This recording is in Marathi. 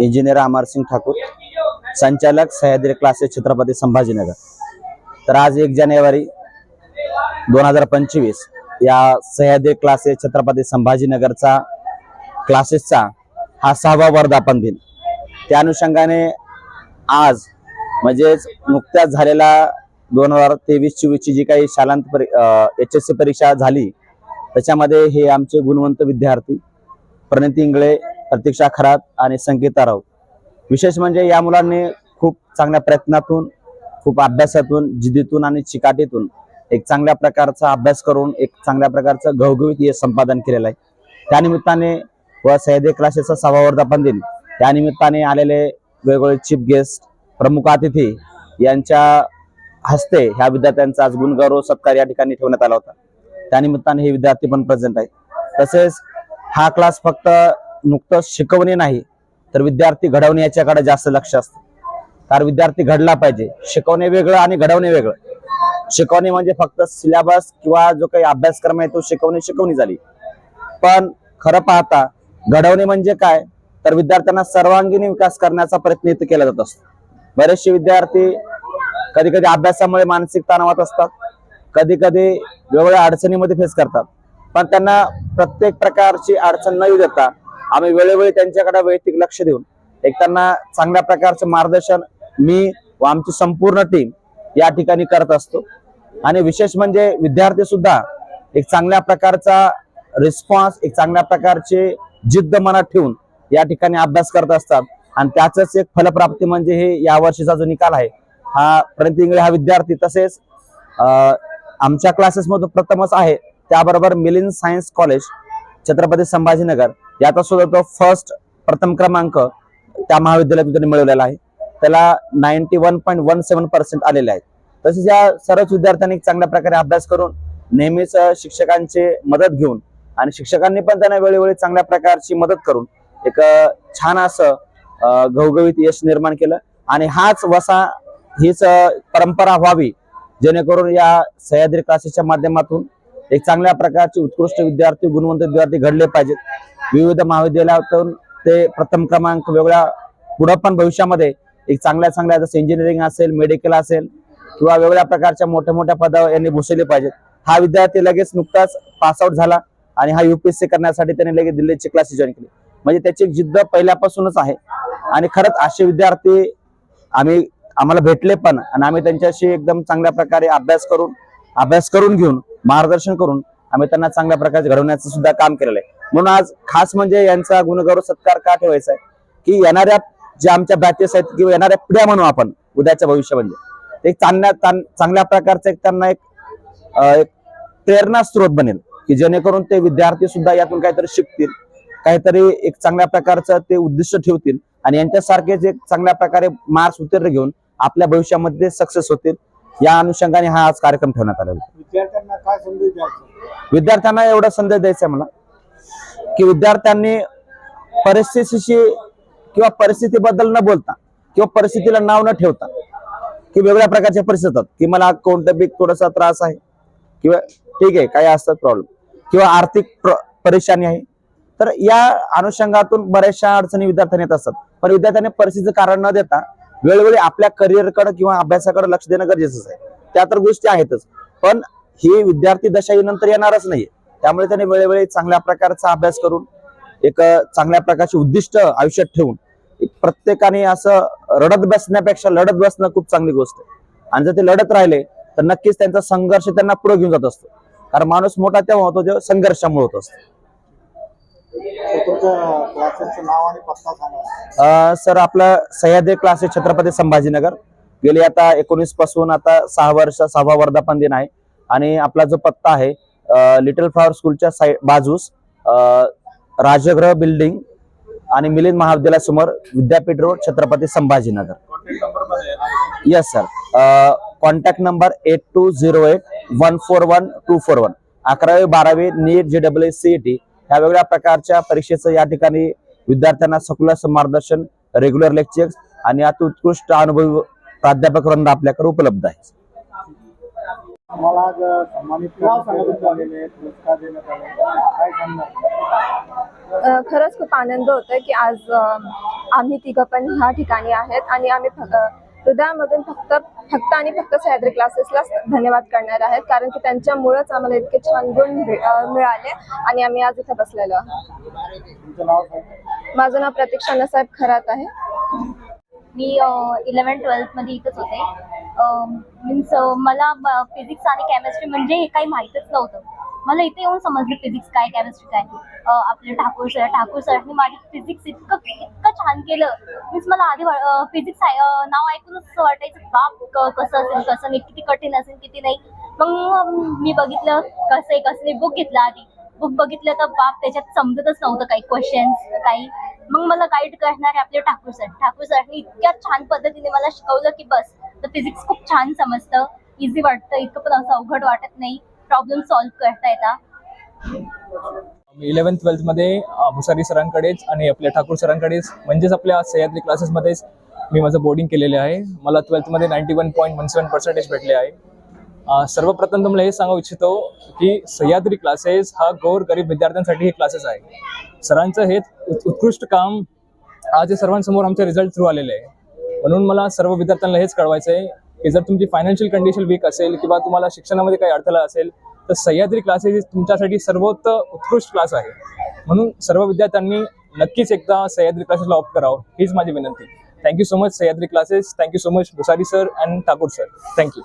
इंजिनियर अमरसिंग ठाकूर संचालक सह्याद्री क्लासेस छत्रपती संभाजीनगर. तर आज एक जानेवारी दोन हजार पंचवीस या सह्याद्री क्लासेस छत्रपती संभाजीनगरचा क्लासेसचा हा सहावा वर्धापन दिन. त्या अनुषंगाने आज म्हणजेच नुकत्याच झालेला दोन हजार तेवीस चोवीसची जी काही शालांत परी एच एस सी परीक्षा झाली त्याच्यामध्ये हे आमचे गुणवंत विद्यार्थी प्रणिती इंगळे प्रतीक्षा खरात आणि संगीता राऊत. विशेष म्हणजे या मुलांनी खूप चांगल्या प्रयत्नातून खूप अभ्यासातून जिद्दीतून आणि चिकाटीतून एक चांगल्या प्रकारचा अभ्यास करून एक चांगल्या प्रकारचं घवघवीत हे संपादन केलेलं आहे. त्यानिमित्ताने व सह्याद्री क्लासेसचा सभा वर्धापन दिन. त्यानिमित्ताने आलेले वेगवेगळे चीफ गेस्ट प्रमुख अतिथी यांच्या हस्ते ह्या विद्यार्थ्यांचा आज गुणगौरव सत्कार या ठिकाणी ठेवण्यात आला होता. त्यानिमित्ताने हे विद्यार्थी पण प्रेझेंट आहेत. तसेच हा क्लास फक्त नुकतं शिकवणे नाही तर विद्यार्थी घडवणे याच्याकडे जास्त लक्ष असतं. कारण विद्यार्थी घडला पाहिजे. शिकवणे वेगळं आणि घडवणे वेगळं. शिकवणे म्हणजे फक्त सिलेबस किंवा जो काही अभ्यासक्रम आहे तो शिकवणे शिकवणी झाली. पण खरं पाहता घडवणे म्हणजे काय? तर विद्यार्थ्यांना सर्वांगीण विकास करण्याचा प्रयत्न इथे केला जात असतो. बरेचसे विद्यार्थी कधी कधी अभ्यासामुळे मानसिक तणावात असतात. कधी कधी वेगवेगळ्या अडचणीमध्ये फेस करतात. पण त्यांना प्रत्येक प्रकारची अडचण न येऊ देता आम्ही वेळोवेळी त्यांच्याकडे वैयक्तिक लक्ष देऊन एक त्यांना चांगल्या प्रकारचं मार्गदर्शन मी व आमची संपूर्ण टीम या ठिकाणी करत असतो. आणि विशेष म्हणजे विद्यार्थी सुद्धा एक चांगल्या प्रकारचा रिस्पॉन्स एक चांगल्या प्रकारचे जिद्द मनात ठेवून या ठिकाणी अभ्यास करत असतात. आणि त्याच एक फलप्राप्ती म्हणजे हे या वर्षीचा जो निकाल आहे हा प्रणित इंगळे हा विद्यार्थी तसेच आमच्या क्लासेसमधून प्रथमच आहे. त्याबरोबर मिलिंद सायन्स कॉलेज छत्रपती संभाजीनगर. याचा सुद्धा तो फर्स्ट प्रथम क्रमांक त्या महाविद्यालयातून त्यांनी मिळवलेला आहे. त्याला ninety one point one seven percent आलेले आहेत. तसेच या सर्वच विद्यार्थ्यांनी चांगल्या प्रकारे अभ्यास करून नेहमीच शिक्षकांची मदत घेऊन आणि शिक्षकांनी पण त्यांना वेळोवेळी चांगल्या प्रकारची मदत करून एक छान असं घवघवीत यश निर्माण केलं. आणि हाच वसा हीच परंपरा व्हावी जेणेकरून या सह्याद्री क्लासेसच्या माध्यमातून एक चांगल्या प्रकारचे उत्कृष्ट विद्यार्थी गुणवंत विद्यार्थी घडले पाहिजेत. विविध महाविद्यालयातून ते प्रथम क्रमांक वेगळ्या पुढं पण भविष्यामध्ये एक चांगल्या चांगल्या जसं इंजिनिअरिंग असेल मेडिकल असेल किंवा वेगवेगळ्या प्रकारच्या मोठ्या मोठ्या पदावर यांनी भूषवले पाहिजेत. हा विद्यार्थी लगेच नुकताच पासआउट झाला आणि हा युपीएससी करण्यासाठी त्याने लगेच दिल्लीची क्लासेस जॉईन केली. म्हणजे त्याची जिद्द पहिल्यापासूनच आहे. आणि खरंच असे विद्यार्थी आम्ही आम्हाला भेटले पण आणि आम्ही त्यांच्याशी एकदम चांगल्या प्रकारे अभ्यास करून अभ्यास करून घेऊन मार्गदर्शन करून आम्ही त्यांना चांगल्या प्रकारे घडवण्याचं सुद्धा काम केलेलं आहे. म्हणून आज खास म्हणजे यांचा गुणगौरव सत्कार का ठेवायचा आहे? की येणाऱ्या ज्या आमच्या बॅचेस आहेत किंवा येणाऱ्या पिढ्या म्हणू आपण उद्याच्या भविष्यामध्ये. एक चांगल्या चांग- चांगल्या प्रकारचं एक त्यांना एक प्रेरणा स्रोत बनेल. की जेणेकरून ते विद्यार्थी सुद्धा यातून काहीतरी शिकतील काहीतरी एक चांगल्या प्रकारचं ते उद्दिष्ट ठेवतील आणि यांच्यासारखेच एक चांगल्या प्रकारे मार्क्स उत्तीर्ण घेऊन आपल्या भविष्यामध्ये सक्सेस होतील या अनुषंगाने हा आज कार्यक्रम ठेवण्यात आलेला आहे. विद्यार्थ्यांना काय संदेश द्यायचा? विद्यार्थ्यांना एवढा संदेश द्यायचा मला. की विद्यार्थ्यांनी परिस्थितीशी किंवा परिस्थितीबद्दल न बोलता किंवा परिस्थितीला नाव न ठेवता की वेगवेगळ्या प्रकारच्या परिस्थिती येतात की मला कोणतं बी थोडासा त्रास आहे किंवा ठीक आहे काही असतात प्रॉब्लेम किंवा आर्थिक प्र- परेशानी आहे. तर या अनुषंगातून बऱ्याचशा अडचणी विद्यार्थ्यांनी येत असतात. पण विद्यार्थ्यांनी परिस्थितीचं कारण न देता वेळोवेळी आपल्या करिअरकडे किंवा अभ्यासाकडे लक्ष देणं गरजेचंच आहे. त्या तर गोष्टी आहेतच. पण ही विद्यार्थी दशा नंतर येणारच नाहीये. त्यामुळे त्यांनी वेळोवेळी चांगल्या प्रकारचा अभ्यास करून एक चांगल्या प्रकारचे उद्दिष्ट आयुष्यात ठेवून एक प्रत्येकाने असं रडत बसण्यापेक्षा लढत बसणं खूप चांगली गोष्ट आहे. आणि जर ते लढत राहिले तर नक्कीच त्यांचा संघर्ष त्यांना पुढे घेऊन जात असतो. कारण माणूस मोठा तेव्हा होतो जेव्हा संघर्षामुळे होत असतो. सर आपलं सह्याद्री क्लासेस छत्रपती संभाजीनगर. गेली आता एकोणीसपासून आता सहा वर्ष सहावा वर्धापन दिन आहे. आणि आपला जो पत्ता आहे लिटल फ्लॉवर स्कूलच्या साईड बाजूस राजगृह बिल्डिंग आणि मिलिंद महाविद्यालयासमोर विद्यापीठ road Chhatrapati Sambhajinagar. Yes sir contact number eight two zero eight one four one two four one अकरावी बारावी नीट जे डब्ल्यू सी टी ह्या वेगळ्या प्रकारच्या परीक्षेचं या ठिकाणी विद्यार्थ्यांना सखोल मार्गदर्शन रेग्युलर लेक्चर्स आणि अत्युत्कृष्ट अनुभवी प्राध्यापक वृंद आपल्याकडे उपलब्ध आहे मला आज सन्मानित करण्यात आलेले आहे, पुरस्कार देण्यात आले काय सांगणार? अ, खरंच खूप आनंद होतोय की आज आम्ही तिघं पण ह्या ठिकाणी आहेत आणि आम्ही हृदयामधून फक्त फक्त आणि फक्त सह्याद्री क्लासेसला धन्यवाद करणार आहेत कारण की त्यांच्यामुळेच आम्हाला इतके छान गुण मिळाले आणि आम्ही आज इथे बसलेलो आहोत. माझं नाव प्रतीक्षा नसाहेब खरात आहे. मी इलेवन ट्वेल्थमध्ये इथंच होते. मीन्स मला फिजिक्स आणि केमिस्ट्री म्हणजे हे काही माहीतच नव्हतं. मला इथे येऊन समजलं फिजिक्स काय केमिस्ट्री काय. आपले ठाकूर सर ठाकूर सरनी माझी फिजिक्स इतकं इतकं छान केलं. मीन्स मला आधी फिजिक्स नाव ऐकूनच वाटायचं बाप कसं असेल कसं नाही किती कठीण असेल किती नाही. मग मी बघितलं कसं आहे कसं नाही. बुक घेतलं आधी. बुक बघितलं तर बाप त्याच्यात समजतच नव्हतं काही क्वेश्चन्स काही. मग मला गाईड करणारे आपले ठाकूर सर ठाकूर सरनी इतक्या छान पद्धतीने मला शिकवलं की बस. तर फिजिक्स खूप छान समजतं. इझी वाटतं. इतकं पण असं अवघड वाटत नाही. प्रॉब्लेम सॉल्व्ह करता येतात मी इलेव्हन्थ ट्वेल्थमध्ये भुसारी सरांकडेच आणि आपल्या ठाकूर सरांकडेच म्हणजेच आपल्या सह्याद्री क्लासेसमध्येच मी माझं बोर्डिंग केलेले आहे. मला ट्वेल्थमध्ये ninety one point one seven percentage भेटले आहे. सर्वप्रथम तुम्हाला हे सांगू इच्छितो की सह्याद्री क्लासेस हा गौर गरीब विद्यार्थ्यांसाठी हे क्लासेस आहे. सरांचं हे उत्- उत्कृष्ट काम आज सर्वांसमोर आमचे रिझल्ट थ्रू आलेले आहे. म्हणून मला सर्व विद्यार्थ्यांना हेच कळवायचं आहे की जर तुमची फायनान्शियल कंडिशन वीक असेल किंवा तुम्हाला शिक्षणामध्ये काही अडथळा असेल तर सह्याद्री क्लासेस तुमच्यासाठी सर्वोत्तम उत्कृष्ट क्लास आहे. म्हणून सर्व विद्यार्थ्यांनी नक्कीच एकदा सह्याद्री क्लासेसला ऑप्ट करावं हीच माझी विनंती. Thank you so much, Sayadri Classes. Thank you so much, Busari sir and Thakur sir. Thank you.